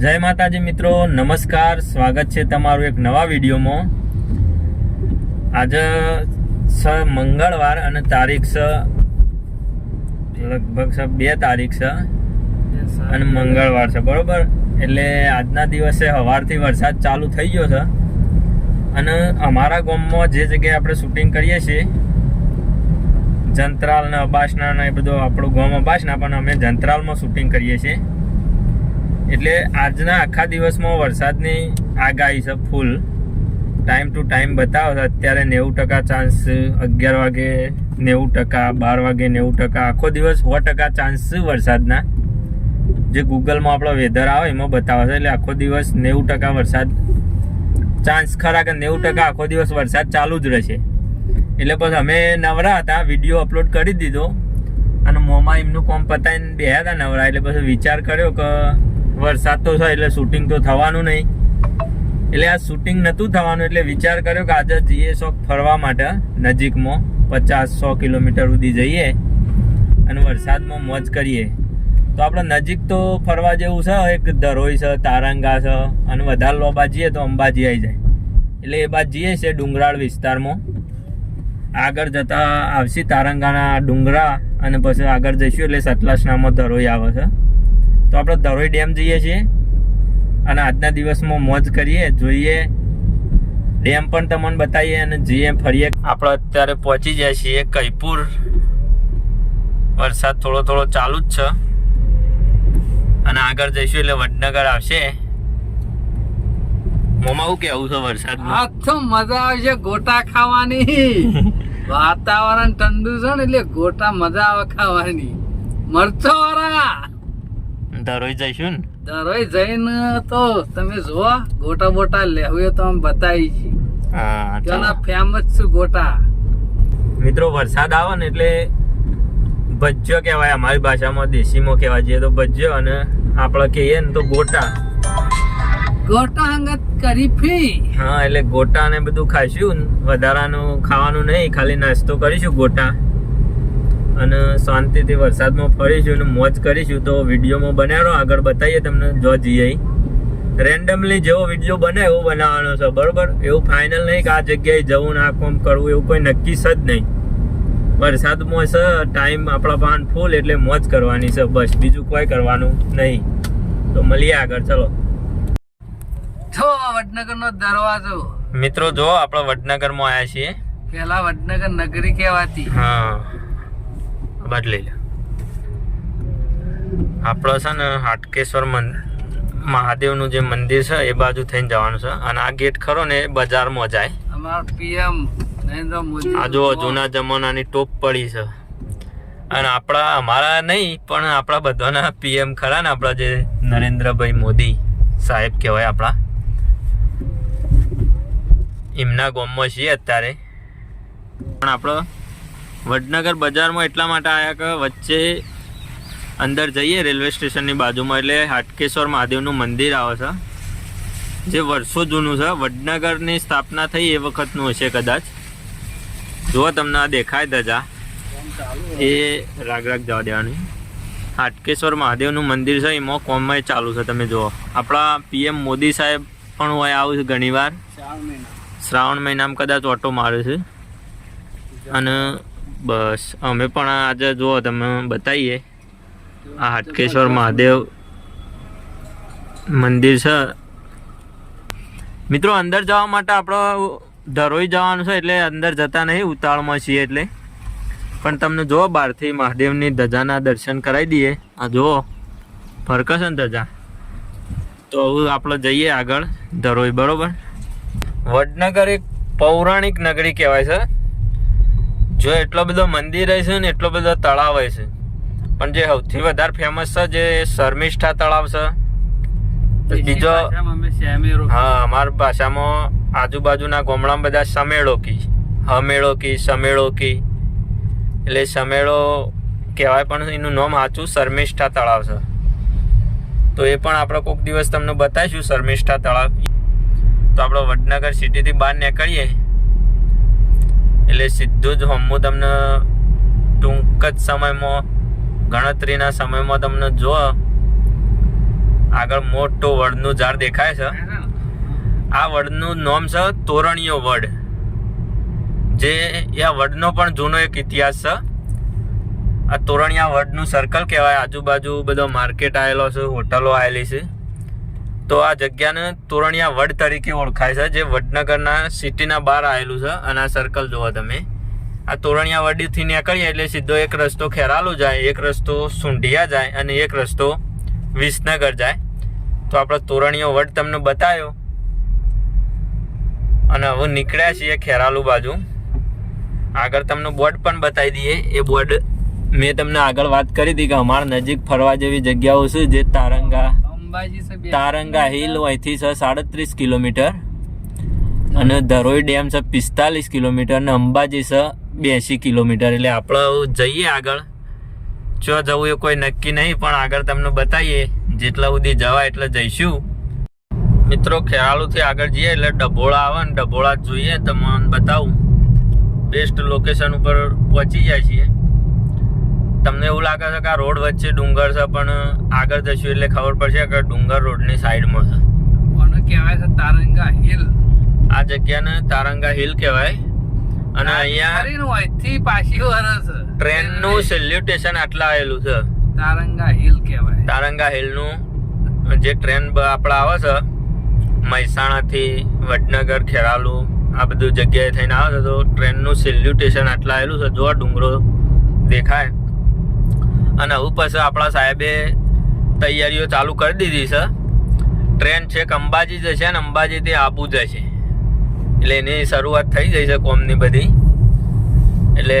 જય માતાજી મિત્રો, નમસ્કાર. સ્વાગત છે તમારું એક નવા વિડીયોમાં. આજે સ મંગળવાર અને તારીખ સ લગભગ સ બે તારીખ છે અને મંગળવાર છે, બરોબર? એટલે આજના દિવસે સવારથી વરસાદ ચાલુ થઈ ગયો છે. અને અમારા ગામમાં જે જગ્યાએ આપણે શૂટિંગ કરીએ છીએ, જંત્રાલ ને અબાસના ને એ બધું, આપણું ગામ અબાસના, પણ અમે જંત્રાલમાં શૂટિંગ કરીએ છીએ. એટલે આજના આખા દિવસમાં વરસાદની આગાહી છે ફૂલ ટાઈમ ટુ ટાઈમ બતાવો અત્યારે નેવું ટકા ચાન્સ અગિયાર વાગે નેવું ટકા, બાર વાગે નેવું ટકા. આખો દિવસ સો ટકા ચાન્સ વરસાદના. જે ગૂગલમાં આપણો વેધર આવે એમાં બતાવે છે. એટલે આખો દિવસ નેવું ટકા વરસાદ. ચાન્સ ખરા કે નેવું ટકા આખો દિવસ વરસાદ ચાલુ જ રહેશે. એટલે પછી અમે નવરા હતા વીડિયો અપલોડ કરી દીધો. અને મોંમાં એમનું કોમ પતાવીને બેહ્યા હતા નવરા. એટલે પછી વિચાર કર્યો કે વરસાદ તો થાય એટલે શૂટિંગ તો થવાનું નહીં. એટલે આ શૂટિંગ નહોતું થવાનું, એટલે વિચાર કર્યો કે આજે જઈએ શોખ ફરવા માટે નજીકમાં પચાસ સો કિલોમીટર સુધી જઈએ અને વરસાદમાં મોજ કરીએ. તો આપણે નજીક તો ફરવા જેવું છે, એક ધરોઈ છે, તારંગા છે અને વધારે લોબા જઈએ તો અંબાજી આવી જાય. એટલે એ બાદ જઈએ છે ડુંગરાળ વિસ્તારમાં. આગળ જતા આવશે તારંગાના ડુંગરા અને પછી આગળ જઈશું એટલે સતલાસનામાં ધરોઈ આવે છે. તો આપણે ધરોઈ ડેમ જઈએ છીએ. અને આજના દિવસમાં મોજ કરીએ જોઈએ. ડેમ પણ તમને બતાવીએ અને જઈએ ફરીએ. આપણે અત્યારે પહોંચી જાય છીએ કૈપુર. વરસાદ થોડો થોડો ચાલુ જ છે. અને આગળ જઈશું એટલે વડનગર આવશે. મોમાં શું કેવું છે વરસાદ આ તો મજા આવશે ગોટા ખાવાની. વાતાવરણ ઠંડુ છે ને એટલે ગોટા મજા આવે ખાવાની. મરચો વાળા ધરોઈ જઈશું ને? જઈને તો તમે જુઓ ગોટા બોટા લેવું તો અમે બતાવી છીએ. હા ફેમસ છું ગોટા? મિત્રો વરસાદ આવે ને એટલે ભજ્યો કહેવાય અમારી ભાષામાં દેશીમાં કહેવાય જઈએ તો ભજ્યો અને આપણે કહીએ ને તો ગોટા. ગોટા અંગત કરી ફી. હા એટલે ગોટા ને બધું ખાઈશું વધારાનું ખાવાનું નહીં ખાલી નાસ્તો કરીશું ગોટા. અને શાંતિથી વરસાદમાં ફરીશું અને મોજ કરીશું તો વિડીયોમાં બનાવો આગળ બતાવીએ તમને જો જઈએ રેન્ડમલી જેવો વીડિયો બને એવો બનાવવાનો છે બરોબર? એવું ફાઇનલ નહીં કે આ જગ્યાએ જવું ને કોમ કરવું એવું કોઈ નક્કી છે જ નહીં. વરસાદમાં છે ટાઈમ આપણા પાન ફૂલ એટલે મોજ કરવાની છે બસ. બીજું કોઈ કરવાનું નહીં. તો મળીએ આગળ ચલો. છો વડનગર નો દરવાજો. મિત્રો જો આપણે વડનગરમાં આવ્યા છીએ. પેલા વડનગર નગરી કહેવાતી. હા. બાદ લઈ લે આપણો છે ને હાટકેશ્વર મન મહાદેવનું જે મંદિર છે એ બાજુ થઈને જવાનું છે. અને આ ગેટ ખરો ને એ બજારમાં જાય. અમાર પીએમ નરેન્દ્ર મોદી આ જો જૂના જમાનાની ટોપ પડી છે. અને આપણા અમારા નહીં પણ આપણા બધાના પીએમ ખરા ને આપણા જે નરેન્દ્રભાઈ મોદી સાહેબ કહેવાય આપણા એમના ગામમાં છીએ અત્યારે. પણ આપણો વડનગર બજારમાં એટલા માટે આવ્યા કે વચ્ચે અંદર જઈએ રેલવે સ્ટેશનની બાજુમાં એટલે હાટકેશ્વર મહાદેવનું મંદિર આવે છે. જે વર્ષો જૂનું છે. વડનગરની સ્થાપના થઈ એ વખતનું હશે કદાચ. જુઓ તમને આ દેખાય ધજા. એ રાગ રાગ જવા દેવાની. હાટકેશ્વર મહાદેવનું મંદિર છે. એમાં કોમમાં ચાલુ છે. તમે જુઓ. આપણા પીએમ મોદી સાહેબ પણ હોય આવું છે ઘણીવાર. શ્રાવણ મહિનામાં કદાચ ઓટો મારે છે. અને બસ, અમે પણ આજે જુઓ તમે બતાવીએ. આ હાટકેશ્વર મહાદેવ મંદિર છે. મિત્રો, અંદર જવા માટે આપણો ધરોઈ જવાનું છે, એટલે અંદર જતા નહીં, ઉતાળમાં છીએ એટલે. પણ તમને જુઓ, બહારથી મહાદેવની ધજાના દર્શન કરાવી દઈએ. આ જુઓ, ફરકશે ને ધજા? તો હવે આપણે જઈએ આગળ, ધરોઈ, બરોબર? વડનગર એક પૌરાણિક નગરી કહેવાય છે. જો એટલો બધો મંદિર છે ને એટલો બધો તળાવ છે. પણ જે સૌથી વધારે ફેમસ છે જે શર્મિષ્ઠા તળાવ છે. બીજો હા અમારી ભાષામાં આજુબાજુના ગામડામાં બધા સમેળો કી હમેળો કી સમેળો કી એટલે સમેળો કહેવાય પણ એનું નામ સાચું શર્મિષ્ઠા તળાવ છે. તો એ પણ આપણે કોઈક દિવસ તમને બતાવીશું શર્મિષ્ઠા તળાવ. તો આપણે વડનગર સિટીથી બહાર નીકળીએ. એટલે સીધું જ હું તમને ટૂંક જ સમયમાં, ગણતરીના સમયમાં તમને જો આગળ મોટું વડનું ઝાડ દેખાય છે. આ વડનું નામ છે તોરણીયો વડ. જે આ વડનો પણ જૂનો એક ઇતિહાસ છે. આ તોરણિયા વડનું સર્કલ કહેવાય. આજુબાજુ બધો માર્કેટ આવેલો છે, હોટલો આવેલી છે. તો આ જગ્યાને તોરણિયા વડ તરીકે ઓળખાય છે, જે વડનગરના સિટીના બહાર આવેલું છે, અને આ સર્કલ જુઓ તમે. આ તોરણિયા વડીથી નીકળીએ એટલે સીધો એક રસ્તો ખેરાલુ જાય, એક રસ્તો સુંઢિયા જાય, અને એક રસ્તો વિસનગર જાય. તો આપણે તોરણીયો વડ તમને બતાવ્યો અને હવે નીકળ્યા છીએ ખેરાલુ બાજુ. આગળ તમને બોર્ડ પણ બતાવી દઈએ. એ બોર્ડ મેં તમને આગળ વાત કરી હતી કે અમારા નજીક ફરવા જેવી જગ્યાઓ છે, જે તારંગા અંબાજી તારંગા હિલ અહીંથી છે સાડત્રીસ કિલોમીટર અને ધરોઈ ડેમ છે પિસ્તાલીસ કિલોમીટર અને અંબાજી છે બ્યાસી કિલોમીટર. એટલે આપણે જઈએ આગળ. જો જવું એ કોઈ નક્કી નહીં પણ આગળ તમને બતાવીએ. જેટલા સુધી જવાય એટલે જઈશું. મિત્રો ખેરાલુથી આગળ જઈએ એટલે ડભોળા આવે ને ડભોળા જોઈએ. તમને બતાવું. બેસ્ટ લોકેશન ઉપર પહોંચી જાય છીએ. તમને એવું લાગે છે કે આ રોડ વચ્ચે ડુંગર છે પણ આગળ જશું એટલે ખબર પડશે કે ડુંગર રોડની સાઈડમાં છે. કોને કહેવાય છે તારંગા હિલ? આ જગ્યાને તારંગા હિલ કહેવાય. અને અહીંયા અહીંથી પાછી વરસ ટ્રેનનું સેલ્યુટેશન આટલા આવેલું છે. તારંગા હિલ કહેવાય. તારંગા હિલનું જે ટ્રેન આપણે આવે છે મહેસાણાથી વડનગર ખેરાલુ આ બધું જગ્યાએ થઈને આવે છે તો ટ્રેનનું સેલ્યુટેશન આટલા આવેલું છે. જો ડુંગરો દેખાય અને હવે પછી આપણા સાહેબે તૈયારીઓ ચાલુ કરી દીધી છે. ટ્રેન છેક અંબાજી જશે ને અંબાજીથી આબુ જશે એટલે એની શરૂઆત થઈ જઈ છે કોમની બધી. એટલે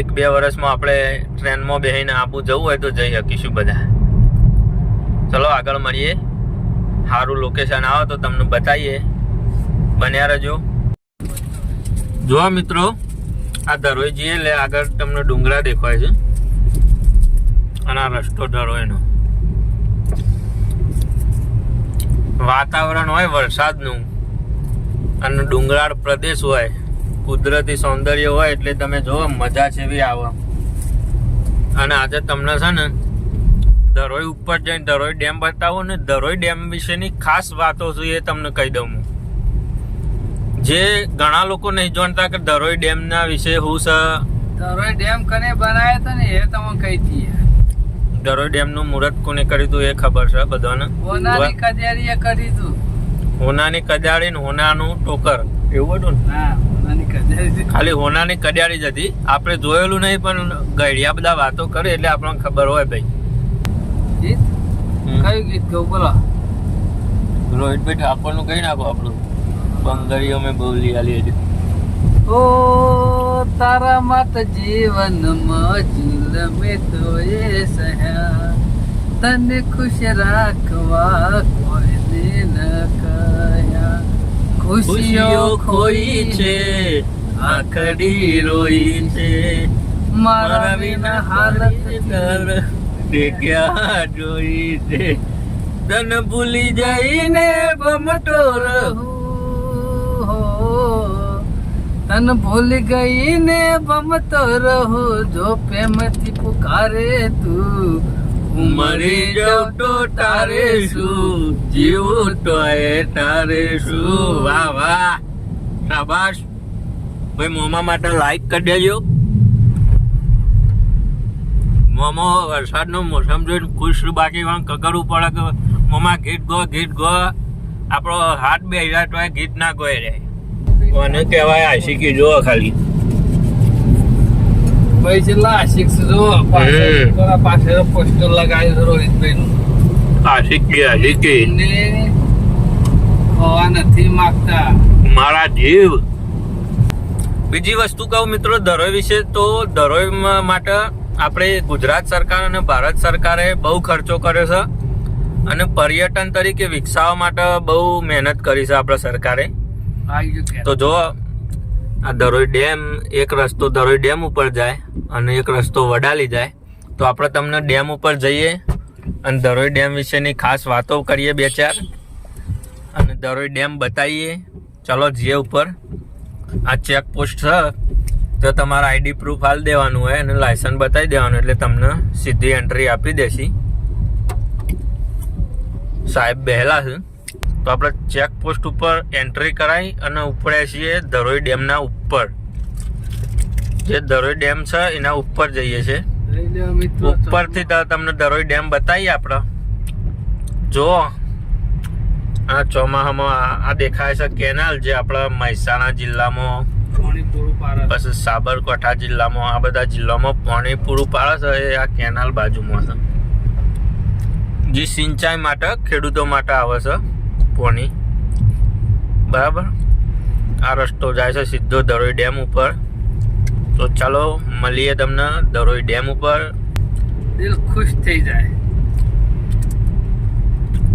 એક બે વર્ષમાં આપણે ટ્રેનમાં બેસીને આબુ જવું હોય તો જઈ શકીશું બધા. ચલો આગળ મળીએ. સારું લોકેશન આવે તો તમને બતાવીએ. બન્યા રહેજો. જોવા મિત્રો, આ ધરોઈ જઈએ એટલે આગળ તમને ડુંગરા દેખાય છે. અને આ ધરોઈનો વાતાવરણ હોય વરસાદનું, અને ડુંગરાળ પ્રદેશ હોય, કુદરતી સૌંદર્ય હોય, એટલે તમે જોવો મજા છે એવી આવે. અને આજે તમને છે ને, ધરોઈ ઉપર જઈને ધરોઈ ડેમ બતાવો ને, ધરોઈ ડેમ વિશેની ખાસ વાતો છે એ તમને કહી દઉં હું. જે ઘણા લોકો નહીં જાણતા કે ધરોઈ ડેમના વિશે હું છે? ધરોઈ ડેમ કને બનાવ્યા હતા ને એ તમે કહી દઈએ. ધરોઈ ડેમનું મુહૂર્ત કોને કર્યું હતું એ ખબર છે બધાને? ઓનાની કજેરીએ હોનાની ને હોનાનું ટોકર. એવું હતું ને? કજેરી ખાલી હોનાની કડિયાળી જ હતી. આપણે જોયેલું નહીં પણ ગળ્યા બધા વાતો કરે એટલે આપણને ખબર હોય ભાઈ. ગીત? કયું ગીત કહું બોલો. રોહિતભાઈ ઠાકોરનું કહી નાખો આપણું. બંગડીઓ મેં બહુ આલી હતી ઓ તારા માત જીવન મજૂર મેં તો એ સહ્યા. તને ખુશ રાખવા કોઈને ન કહ્યા. ખુશીઓ ખોઈ છે આખડી રોઈ છે. મારા વિના હાલત કર ક્યાં જોઈ છે? તન ભૂલી જઈને બમટો રહું તન ભૂલી ગઈ ને બમતો રહો જો પ્રેમથી પુકારે તું. મરી જાઉં તો તારે શું? જીવું તો એ તારે શું? વાહ વાહ. શાબાશ. ભાઈ, મોમા માટે લાઈક કરી દેજો. મોમો વરસાદનો મોસમ જોઈને ખુશ બાકી વાં કગરવું પડે કે મોમા ગીત ગો ગીત ગો. આપણો હાથ બે હજાર ગીત ના ગોય રે. કોને કહેવાય આશિકી જો ખાલી. ભાઈ છેલ્લા આશિક જો પાછળ પોસ્ટર લગાવ્યું છે રોહિતભાઈ નું આશિકી આશિકી. ને હોવા નથી માંગતા. મારા જીવ. બીજી વસ્તુ કહું મિત્રો ધરોઈ વિશે તો ધરોઈ માટે આપણે ગુજરાત સરકાર અને ભારત સરકારે બહુ ખર્ચો કર્યો છે. અને પર્યટન તરીકે વિકસાવવા માટે બહુ મહેનત કરી છે આપણા સરકારે. તો જો, આ ધરોઈ ડેમ, એક રસ્તો ધરોઈ ડેમ ઉપર જાય અને એક રસ્તો વડાલી જાય, તો આપણે તમને ડેમ ઉપર જઈએ અને ધરોઈ ડેમ વિશેની ખાસ વાતો કરીએ બે ચાર. અને ધરોઈ ડેમ બતાવીએ. ચલો જઈએ ઉપર આ ચેક પોસ્ટ છે, તો તમારા આઈડી પ્રૂફ હાલ દેવાનું હોય અને લાયસન્સ બતાવી દેવાનું એટલે તમને સીધી એન્ટ્રી આપી દેશી. સાહેબ બહેલા છે. તો આપણે ચેક પોસ્ટ ઉપર એન્ટ્રી કરાવી અને ઉપડ્યા છીએ ધરોઈ ડેમના ઉપર. જે ધરોઈ ડેમ છે એના ઉપર જઈએ છીએ. ઉપરથી તમને ધરોઈ ડેમ બતાવીએ આપણે. જો આ ચોમાહામાં આ- દેખાય છે કેનાલ જે આપણા મહેસાણા જિલ્લામાં પછી સાબરકાંઠા જિલ્લામાં આ બધા જિલ્લામાં પાણી પૂરું પાડે છે એ આ કેનાલ બાજુમાં છે. જે સિંચાઈ માટે ખેડૂતો માટે આવે છે. પાણી બરાબર? આ રસ્તો જાય છે સીધો દરોઈ ડેમ ઉપર. તો ચાલો મળીએ તમને દરોઈ ડેમ ઉપર. દિલ ખુશ થઈ જાય.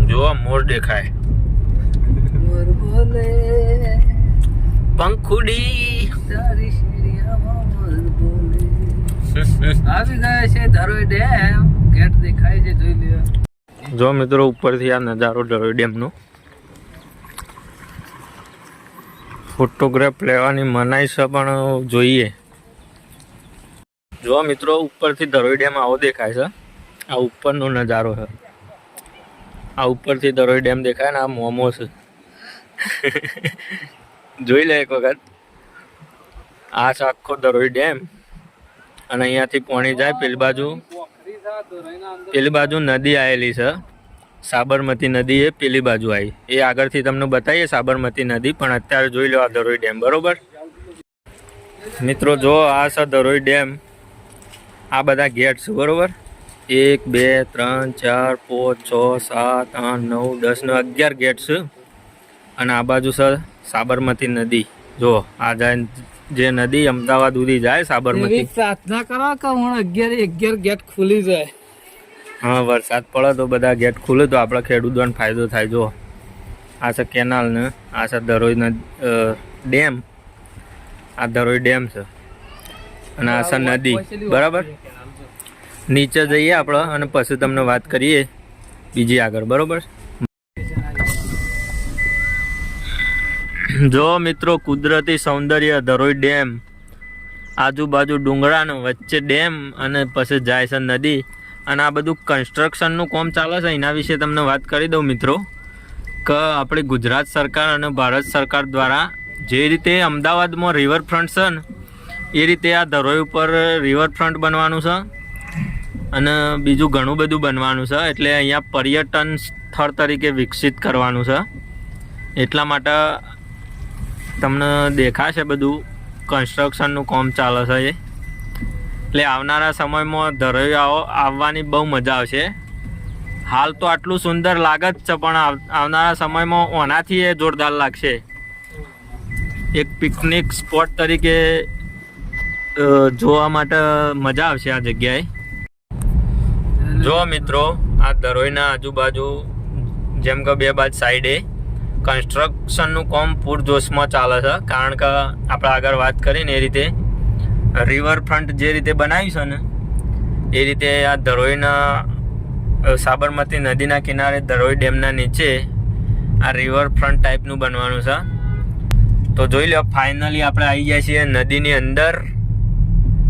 જોવા મોર દેખાય. મોર બોલે પંખુડી. તારી શેરિયામાં મોર બોલે. આવી ગયા છે ધરોઈ ડેમ. ગેટ દેખાય છે જોઈ લ્યો. જો મિત્રો ઉપરથી આ નજારો દરોઈ ડેમનો. ફોટોગ્રાફ લેવાની મનાઈ છે પણ જોઈએ. જો મિત્રો, ઉપરથી ધરોઈ ડેમ આવો દેખાય છે. આ ઉપરનો નજારો છે. આ ઉપરથી ધરોઈ ડેમ દેખાય ને આ મોમો છે. જોઈ લે એક વખત. આ છે આખો દરોઈ ડેમ અને અહીંયાથી પોણી જાય, પેલી બાજુ પેલી બાજુ નદી આવેલી છે. સાબરમતી નદી એ પેલી બાજુ આવી એ આગળથી તમને બતાવીએ સાબરમતી નદી, પણ અત્યારે જોઈ લો આ ધરોઈ ડેમ, બરોબર? મિત્રો, જો આ છે ધરોઈ ડેમ, આ બધા ગેટ છે બરોબર? એક, બે, ત્રણ, ચાર, પાંચ, છ, સાત, આઠ, નવ, દસ નો અગિયાર ગેટ છે અને આ બાજુ છે સાબરમતી નદી. જો, આ જાય જે નદી અમદાવાદ સુધી જાય સાબરમતી. પ્રાર્થના કરો કે હું અગિયાર અગિયાર ગેટ ખુલી જાય. હા, વરસાદ પડે તો બધા ગેટ ખુલે તો આપણા ખેડૂતોને ફાયદો થાય. જો, આ છે કેનાલ ને, આ છે દરોઈના ડેમ. આ ધરોઈ ડેમ છે. અને આ છે નદી. બરાબર? નીચે જઈએ આપણે અને પછી તમને વાત કરીએ બીજી આગળ. બરોબર? જો મિત્રો, કુદરતી સૌંદર્ય ધરોઈ ડેમ. આજુબાજુ ડુંગરાનો વચ્ચે ડેમ અને પછી જાય છે નદી. અને આ બધું કન્સ્ટ્રક્શનનું કામ ચાલે છે, એના વિશે તમને વાત કરી દઉં મિત્રો. કે, આપણી ગુજરાત સરકાર અને ભારત સરકાર દ્વારા જે રીતે અમદાવાદમાં રિવરફ્રન્ટ છે ને, એ રીતે આ ધરોઈ ઉપર રિવરફ્રન્ટ બનવાનું છે. અને બીજું ઘણું બધું બનવાનું છે, એટલે અહીંયા પર્યટન સ્થળ તરીકે વિકસિત કરવાનું છે. એટલા માટે તમને દેખાશે બધું કન્સ્ટ્રક્શનનું કામ ચાલે છે એ. એટલે આવનારા સમયમાં ધરોઈયાઓ આવવાની બહુ મજા આવશે. હાલ તો આટલું સુંદર લાગે જ છે, પણ આવનારા સમયમાં ઓનાથી એ જોરદાર લાગશે. એક પિકનિક સ્પોટ તરીકે જોવા માટે મજા આવશે આ જગ્યાએ. જો મિત્રો, આ ધરોઈના આજુબાજુ, જેમ કે બે બાજ સાઈડે કન્સ્ટ્રક્શનનું કામ પૂરજોશમાં ચાલે છે. કારણ કે આપણે આગળ વાત કરીને એ રીતે રિવરફ્રન્ટ જે રીતે બનાવ્યું છે ને, એ રીતે આ ધરોઈના સાબરમતી નદીના કિનારે ધરોઈ ડેમના નીચે આ રિવરફ્રન્ટ ટાઈપનું બનવાનું છે. તો જોઈ લો ફાઇનલી આપણે આવી ગયા છીએ નદીની અંદર.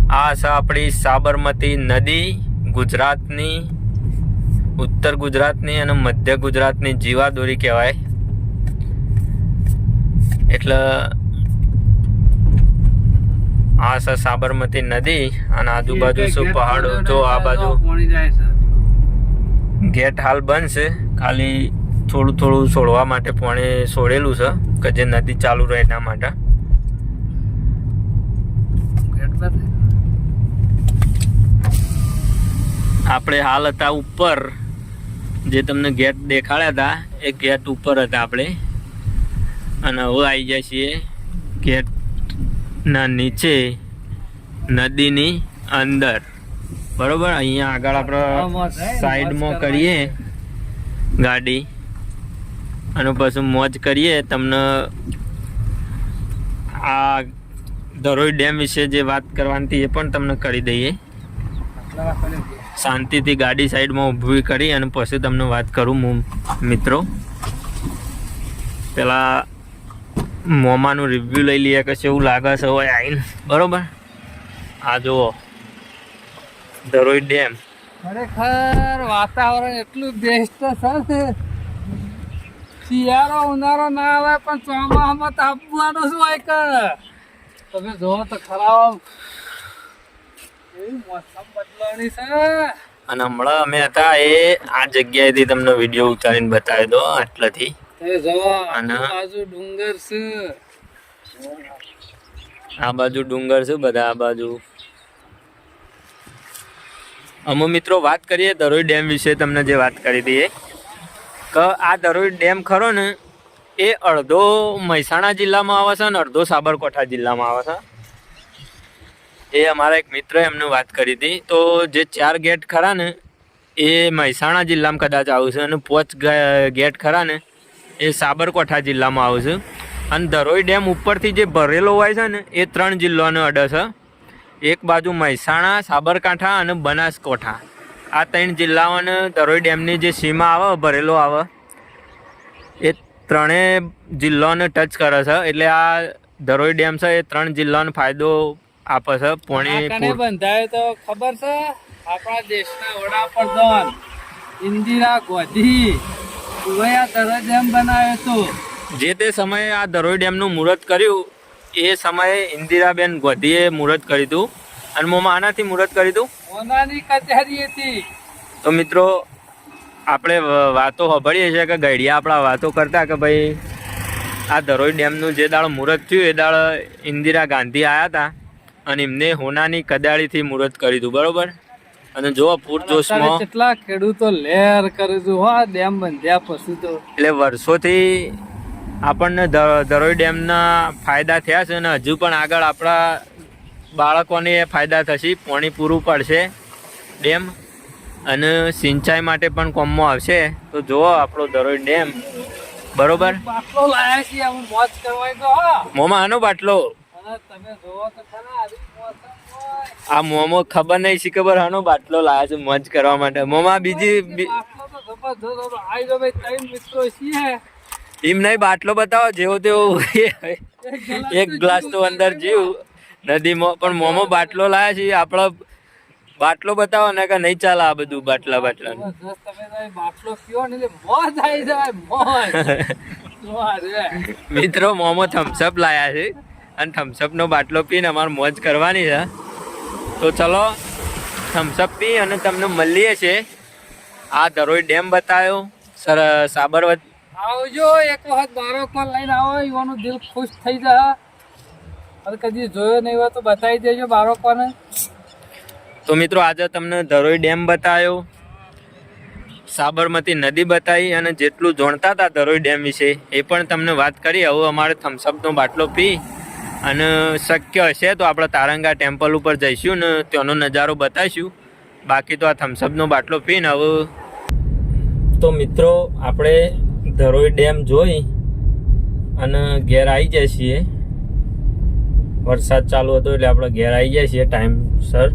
આ છે આપણી સાબરમતી નદી, ગુજરાતની, ઉત્તર ગુજરાતની અને મધ્ય ગુજરાતની જીવાદોરી કહેવાય. એટલે આ છે સાબરમતી નદી અને આજુબાજુ શું પહાડો? જો આ બાજુ ગેટ હાલ બંધ છે. ખાલી થોડું થોડું છોડવા માટે પાણી છોડેલું છે કે જે નદી ચાલુ રહે એના માટે. આપણે હાલ હતા ઉપર. જે તમને ગેટ દેખાડ્યા હતા એ ગેટ ઉપર હતા આપણે. અને હવે આવી જાય છીએ ગેટના નીચે નદીની અંદર. બરોબર? અહીંયા આગળ આપણે સાઈડમાં કરીએ. ગાડી. અને પાછું મોજ કરીએ. તમને આ ધરોઈ ડેમ વિશે જે વાત કરવાની એ પણ તમને કરી દઈએ. શાંતિથી ગાડી સાઈડમાં ઊભી કરી અને પછી તમને વાત કરું હું મિત્રો. પેલા મોમાનું રિવ્યુ લઈ લઈએ કે એવું લાગે છે હોય આવીને. બરોબર? આ જુઓ. ધરોઈ ડેમ ખરેખર વાતાવરણ એટલું બેસ્ટ છે શિયાળો ઉનાળો ના આવે પણ ચોમાસામાં તાપવાનું શું હોય કે? તમે જોવો તો ખરાબ મોસમ બદલાણી છે. અને હમણાં અમે હતા એ આ જગ્યાએથી તમને વીડિયો ઉતારીને બતાવી દો આટલાથી. ડુંગર છે. આ બાજુ ડુંગર છે બધા આ બાજુ. અમે મિત્રો વાત કરીએ દરોઈ ડેમ વિશે તમને જે વાત કરી હતી કે આ દરોઈ ડેમ ખરો ને એ અડધો મહેસાણા જિલ્લામાં આવે છે અને અડધો સાબરકાંઠા જિલ્લામાં આવે છે. એ અમારા એક મિત્ર એમને વાત કરી હતી. તો જે ચાર ગેટ ખરા ને એ મહેસાણા જિલ્લામાં કદાચ આવશે અને પોચ ગેટ ખરા ને એ સાબરકાંઠા જિલ્લામાં આવશે અને ધરોઈ ડેમ ઉપરથી જે ભરેલો હોય છે ને એ ત્રણ જિલ્લાનો અડે છે. એક બાજુ મહેસાણા સાબરકાંઠા અને બનાસકાંઠા. આ ત્રણ જિલ્લાઓને ધરોઈ ડેમની જે સીમા આવે ભરેલો આવે એ ત્રણેય જિલ્લાને ટચ કરે છે. એટલે આ ધરોઈ ડેમ છે એ ત્રણ જિલ્લાનો ફાયદો આપે છે. પોણી બંધાય તો ખબર છે? આપણા દેશના વડાપ્રધાન ઇન્દિરા ગાંધી બનાવ્યો જે તે સમયે આ ધરોઈ ડેમનું મુહૂર્ત કર્યું એ સમયે ઇન્દિરાબેન ગોધીએ મુહૂર્ત કર્યું હતું અને મોમાં આનાથી મુહૂર્ત કર્યું હતું મોનાની કચેરી હતી. તો મિત્રો આપણે વાતો સાંભળીએ છીએ કે ગઢિયા આપણા વાતો કરતા કે ભાઈ આ ધરોઈ ડેમનું જે દાળ મુહૂર્ત થયું એ દાળ ઇન્દિરા ગાંધી આવ્યા હતા અને એમને હોનાની કદાળીથી મુહૂર્ત કર્યું હતું બરોબર? અને જો પૂરજોશમાં કેટલા ખેડૂતો લહેર કરે છે. હા ડેમ બંધ્યા પછી તો. એટલે વર્ષોથી આપણને ધરોઈ ડેમના ફાયદા થયા છે અને હજુ પણ આગળ આપણા બાળકોને ફાયદા થશે. પાણી પૂરું પડશે ડેમ અને સિંચાઈ માટે પણ કોમમાં આવશે. તો જુઓ આપણો ધરોઈ ડેમ. બરોબર? બાટલો લાયા છીએ મોજ કરવાની મોમાં આનો બાટલો? તમે જોવો તો ખરા આ મોમો ખબર નહીં શી ખબર? આનો બાટલો લાયા છે મોજ કરવા માટે. મોમા બીજી એમ નહીં બાટલો બતાવો જેવો તેવો એક ગ્લાસ તો અંદર જીવ. નદીમાં પણ મોમો બાટલો લાયા છે આપણા બાટલો બતાવો ને કે નહીં ચાલે આ બધું બાટલા બાટલા જબરજસ્ત તમે તો એ બાટલો પીવો ને મોજ આવી જાય મોજ. મિત્રો મોમો થમ્સઅપ લાયા છે. અને થમ્સઅપનો બાટલો પીને અમારે મોજ કરવાની છે. તો ચલો થમ્સઅપ પી અને તમને મળીએ છે આ ધરોઈ ડેમ બતાવ્યો. સર સાબરમતી આવજો એક વખત બાળકો લઈને આવો યુવાનું દિલ ખુશ થઈ જાય. અને કદી જોયો નહીં હોય તો બતાવી દેજો બાળકોને તો મિત્રો આજે તમને ધરોઈ ડેમ બતાવ્યો. સાબરમતી નદી બતાવી અને જેટલું જાણતા હતા ધરોઈ ડેમ વિશે એ પણ તમને વાત કરી. હવે અમારે થમ્સઅપનો બાટલો પી. અને શક્ય હશે તો આપણે તારંગા ટેમ્પલ ઉપર જઈશું ને ત્યાંનો નજારો બતાવીશું. બાકી તો આ થમ્સઅપનો બાટલો પીને હવે. તો મિત્રો, આપણે ધરોઈ ડેમ જોઈ અને ઘેર આવી જાય છીએ. વરસાદ ચાલુ હતો એટલે આપણે ઘેર આવી જાય છીએ ટાઈમસર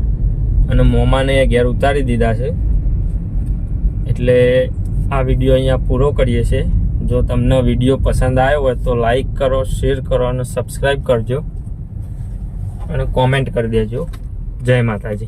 અને મોમાને ઘેર ઉતારી દીધા છે. એટલે આ વીડિયો અહીંયા પૂરો કરીએ છીએ. જો તમને વીડિયો પસંદ આવ્યો હોય તો લાઈક કરો શેર કરો અને સબસ્ક્રાઈબ કરજો. અને કોમેન્ટ કરી દેજો. જય માતાજી.